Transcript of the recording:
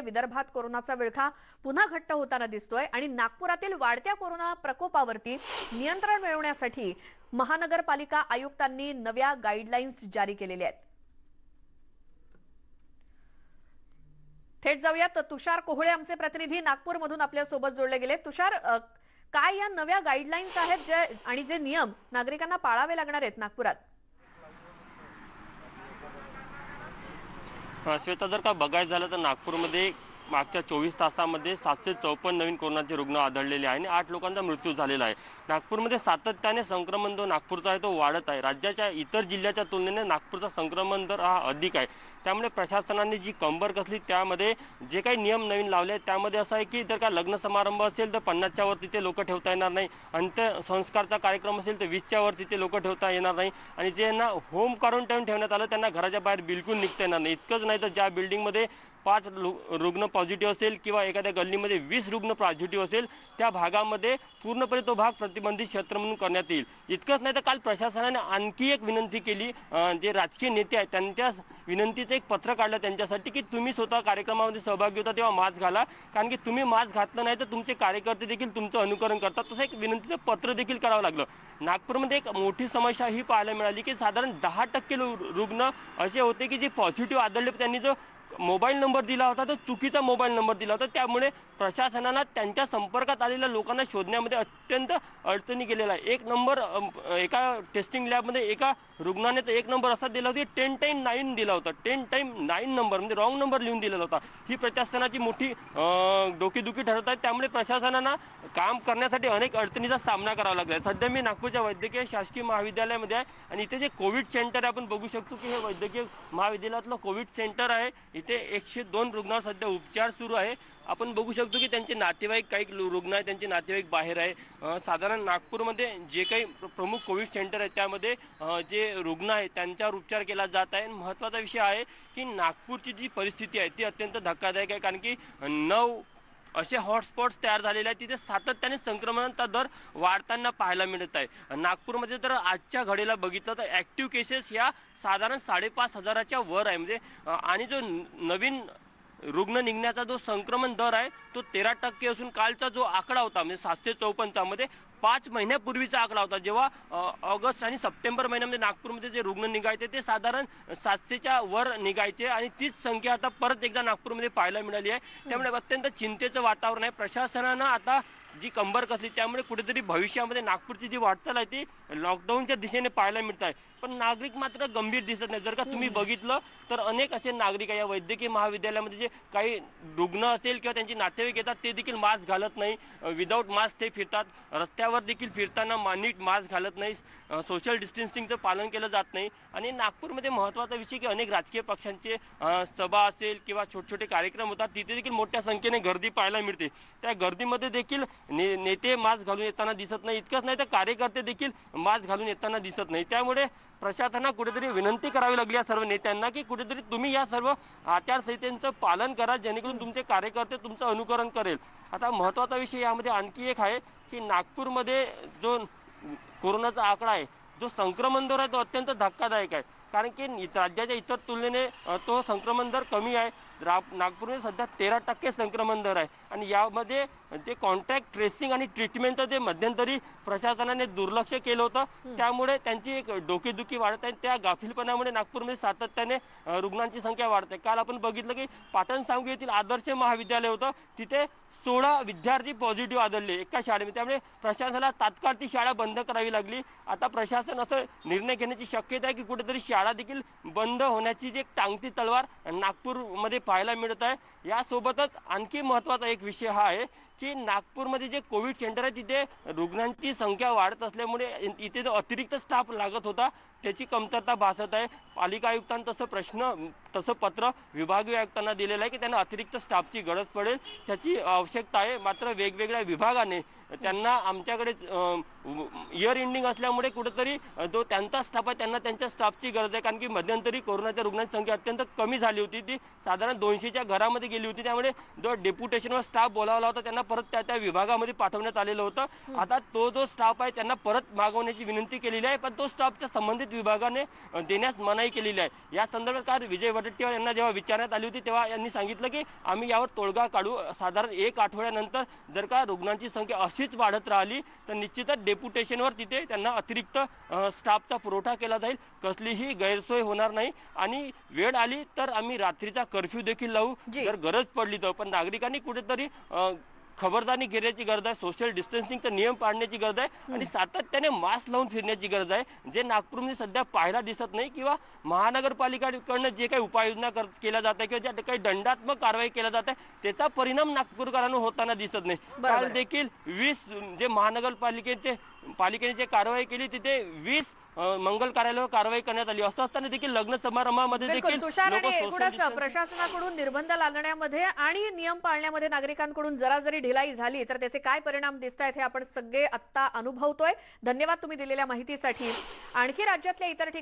विदर्भात कोरोनाचा विळखा पुन्हा घट्ट होताना दिसतोय आणि नागपुरातील वाढत्या कोरोना प्रकोपावरती नियंत्रण मिळवण्यासाठी महानगरपालिका आयुक्तांनी नव्या गाईडलाईन्स जारी केलेल्या आहेत. थेट जाऊयात. तुषार कोहळे आमचे प्रतिनिधी नागपूरमधून आपल्यासोबत जोडले गेले. तुषार काय या नव्या गाईडलाईन्स आहेत जे आणि जे नियम नागरिकांना पाळावे लागणार आहेत नागपुरात? श्वेता जर का बघायचं झालं तर नागपूरमध्ये मागच्या चोवीस तासामध्ये सातशे चौपन्न नवीन कोरोनाचे रुग्ण आढळलेले आहे आणि आठ लोकांचा मृत्यू झालेला आहे. नागपूरमध्ये सातत्याने संक्रमण जो नागपूरचा आहे तो वाढत आहे. राज्याच्या इतर जिल्ह्याच्या तुलनेने नागपूरचा संक्रमण दर हा अधिक आहे. त्यामुळे प्रशासनाने जी कंबर कसली त्यामध्ये जे काही नियम नवीन लावले त्यामध्ये असं आहे की जर का लग्न समारंभ असेल तर पन्नासच्या वर तिथे लोक ठेवता येणार नाही. अंत्यसंस्कारचा कार्यक्रम असेल तर वीसच्या वर तिथे लोक ठेवता येणार नाही. आणि ज्यांना होम क्वारंटाईन ठेवण्यात आलं त्यांना घराच्या बाहेर बिलकुल निघता येणार नाही. इतकंच नाही तर ज्या बिल्डिंगमध्ये पाच रु- रुग्ण पॉझिटिव्ह असेल किंवा एखाद्या गल्लीमध्ये वीस रुग्ण पॉझिटिव्ह असेल त्या भागामध्ये पूर्णपणे तो भाग प्रतिबंधित क्षेत्र म्हणून करण्यात येईल. इतकंच नाही तर काल प्रशासनाने आणखी एक विनंती केली जे राजकीय नेते आहेत त्यांच्या विनंतीचं एक पत्र काढलं त्यांच्यासाठी की तुम्ही स्वतः कार्यक्रमामध्ये सहभागी होता तेव्हा मास्क घाला. कारण की तुम्ही मास्क घातलं नाही तर तुमचे कार्यकर्ते देखील तुमचं अनुकरण करतात. तसं एक विनंतीचं पत्र देखील करावं लागलं. नागपूरमध्ये एक मोठी समस्या ही पाहायला मिळाली की साधारण दहा टक्के रुग्ण असे होते की जे पॉझिटिव्ह आढळले. त्यांनी जो मोबाईल नंबर दिला होता तो चुकीचा मोबाईल नंबर दिला होता. त्यामुळे प्रशासनाला त्यांच्या संपर्कात आलेल्या लोकांना शोधण्यामध्ये अत्यंत अडचणी गेलेला आहे एक नंबर एका टेस्टिंग लॅबमध्ये एका रुग्णाने तर एक नंबर असा दिला होता टेन टाईम नाईन दिला होता. टेन टाईम नाईन नंबर म्हणजे रॉंग नंबर लिहून दिलेला होता. ही प्रशासनाची मोठी डोकीदुखी डोकेदुखी ठरत आहे. त्यामुळे प्रशासनानं काम करण्यासाठी अनेक अडचणीचा सामना करावा लागला आहे. सध्या मी नागपूरच्या वैद्यकीय शासकीय महाविद्यालयामध्ये आहे आणि इथे जे कोविड सेंटर आहे आपण बघू शकतो की हे वैद्यकीय महाविद्यालयातलं कोविड सेंटर आहे. इथे एकशे दोन रुग्णांवर सध्या उपचार सुरू आहे. आपण बघू शकतो की त्यांचे नातेवाईक काही रुग्ण आहेत त्यांचे नातेवाईक बाहेर आहे. साधारण नागपूरमध्ये जे काही प्रमुख कोविड सेंटर आहेत त्यामध्ये जे रुग्ण आहेत त्यांच्यावर उपचार केला जात आहे. आणि महत्त्वाचा विषय आहे की नागपूरची जी परिस्थिती आहे ती अत्यंत धक्कादायक आहे. कारण की नऊ असे हॉटस्पॉट्स तयार झालेले आहेत. तिथे सातत्याने संक्रमणाचा दर वाढताना पाहायला मिळत आहे. नागपूरमध्ये जर आजच्या घडीला बघितलं तर ॲक्टिव्ह केसेस ह्या साधारण साडेपाच हजाराच्या वर आहे. म्हणजे आणि जो नवीन रुग्ण निघण्याचा जो संक्रमण दर आहे तो तेरा टक्के असून कालचा जो आकडा होता म्हणजे सातशे चौपन्नचा मध्ये पाच महिन्यापूर्वीचा आकडा होता जेव्हा ऑगस्ट आणि सप्टेंबर महिन्यामध्ये नागपूरमध्ये जे रुग्ण निघायचे ते साधारण सातशेच्या वर निघायचे आणि तीच संख्या आता परत एकदा नागपूरमध्ये पाहायला मिळाली आहे. त्यामुळे अत्यंत चिंतेचं वातावरण आहे. प्रशासनानं आता जी कंबर कसली त्यामुळे कुठेतरी भविष्यामध्ये नागपूरची जी वाटचाल आहे ती लॉकडाऊनच्या दिशेने पाहायला मिळत आहे. पण नागरिक मात्र गंभीर दिसत नाही जर का तुम्ही बघितलं तर अनेक असे नागरिक आहे या वैद्यकीय महाविद्यालयामध्ये जे काही रुग्ण असेल किंवा त्यांचे नातेवाईक येतात ते देखील मास्क घालत नाही. विदाऊट मास्क ते फिरतात. रस्त्यावर देखील फिरताना मा- नीट मास्क घालत नाही सोशल डिस्टन्सिंगचं पालन केलं जात नाही. आणि नागपूरमध्ये महत्त्वाचा विषय की अनेक राजकीय पक्षांचे सभा असेल किंवा छोटे छोटे कार्यक्रम होतात तिथे देखील मोठ्या संख्येने गर्दी पाहायला मिळते. त्या गर्दीमध्ये देखील ने नेते मास्क घालून येताना दिसत नाही. इतकंच नाही तर कार्यकर्ते देखील मास्क घालून येताना दिसत नाही. त्यामुळे प्रशासनाला कुठेतरी विनंती करावी लागली या सर्व नेत्यांना की कुठेतरी तुम्ही या सर्व आचारसंहितेचं पालन करा जेणेकरून तुमचे कार्यकर्ते तुमचं अनुकरण करेल. आता महत्त्वाचा विषय यामध्ये आणखी एक आहे की नागपूरमध्ये जो कोरोनाचा आकडा आहे जो संक्रमण दर आहे तो अत्यंत धक्कादायक आहे. कारण की राज्याच्या इतर तुलनेने तो संक्रमण दर कमी आहे. रा नागपूरमध्ये सध्या तेरा टक्के संक्रमण दर आहे. आणि यामध्ये जे कॉन्टॅक्ट ट्रेसिंग आणि ट्रीटमेंटचं जे मध्यंतरी प्रशासनाने दुर्लक्ष केलं होतं त्यामुळे त्यांची एक डोकेदुखी वाढत आहे. त्या गाफीलपणामुळे नागपूरमध्ये सातत्याने रुग्णांची संख्या वाढते. काल आपण बघितलं की पाटण सांगवी येथील आदर्श महाविद्यालय होतं. तिथे सोळा विद्यार्थी पॉझिटिव्ह आढळले एका शाळेमध्ये. त्यामुळे प्रशासनाला तात्काळ ती शाळा बंद करावी लागली. आता प्रशासन असं निर्णय घेण्याची शक्यता आहे की कुठेतरी शाळा देखील बंद होण्याची जी एक टांगती तलवार नागपूरमध्ये पाहायला मिळत आहे. यासोबतच आणखी महत्त्वाचा एक विषय हा आहे की नागपूरमध्ये जे कोविड सेंटर आहे तिथे रुग्णांची संख्या वाढत असल्यामुळे इथे जो अतिरिक्त स्टाफ लागत होता त्याची कमतरता भासत आहे. पालिका आयुक्तांनी तसं प्रश्न तसं पत्र विभागीय आयुक्तांना दिलेलं आहे की त्यांना अतिरिक्त स्टाफची गरज पडेल. त्याची आवश्यकता आहे. मात्र वेगवेगळ्या विभागाने त्यांना आमच्याकडे इयर एंडिंग असल्यामुळे कुठेतरी जो त्यांचा स्टाफ आहे त्यांना त्यांच्या स्टाफची गरज आहे. कारण की मध्यंतरी कोरोनाच्या रुग्णांची संख्या अत्यंत कमी झाली होती. ती साधारण दोनशेच्या घरामध्ये गेली होती. त्यामुळे जो डेप्युटेशनवर स्टाफ बोलावला होता त्यांना परत त्या त्या विभागामध्ये पाठवण्यात आलेलं होतं. आता तो जो स्टाफ आहे त्यांना परत मागवण्याची विनंती केलेली आहे. पण तो स्टाफ त्या संबंधित विभागाने देण्यास मनाई केलेली आहे. या संदर्भात काल विजय वडेट्टीवार यांना जेव्हा विचारण्यात आली होती तेव्हा यांनी सांगितलं की आम्ही यावर तोडगा काढू. साधारण एक आठवड्यानंतर जर का रुग्णांची संख्या अशीच वाढत राहिली तर निश्चितच डेप्युटेशनवर तिथे त्यांना अतिरिक्त स्टाफचा पुरवठा केला जाईल. कसलीही गैरसोय होणार नाही. आणि वेळ आली तर आम्ही रात्रीचा कर्फ्यू देखील लावू. जर गरज पडली तर. पण नागरिकांनी कुठेतरी खबरदारी घेण्याची गरज आहे सोशल डिस्टन्सिंगचा नियम पाळण्याची गरज आहे आणि सातत्याने मास्क लावून फिरण्याची गरज आहे जे नागपूरमध्ये सध्या पाहायला दिसत नाही किंवा महानगरपालिकाकडनं जे काही उपाययोजना कर केल्या जात आहे किंवा ज्या काही दंडात्मक कारवाई केल्या जात आहे त्याचा परिणाम नागपूरकरांवर होताना दिसत नाही. काल देखील वीस जे महानगरपालिकेचे पालिकेने जे कारवाई केली तिथे वीस मंगल कार्यालयावर कारवाई करण्यात आली. असं असताना देखील लग्न समारंभामध्ये देखील प्रशासनाकडून निर्बंध लादण्यामध्ये आणि नियम पाळण्यामध्ये नागरिकांकडून जरा जरी ढिलाई झाली तर त्याचे काय परिणाम दिसत आहेत हे आपण सगळे आत्ता अनुभवतोय. धन्यवाद तुम्ही दिलेल्या माहितीसाठी. आणखी राज्यातल्या इतर ठिकाणी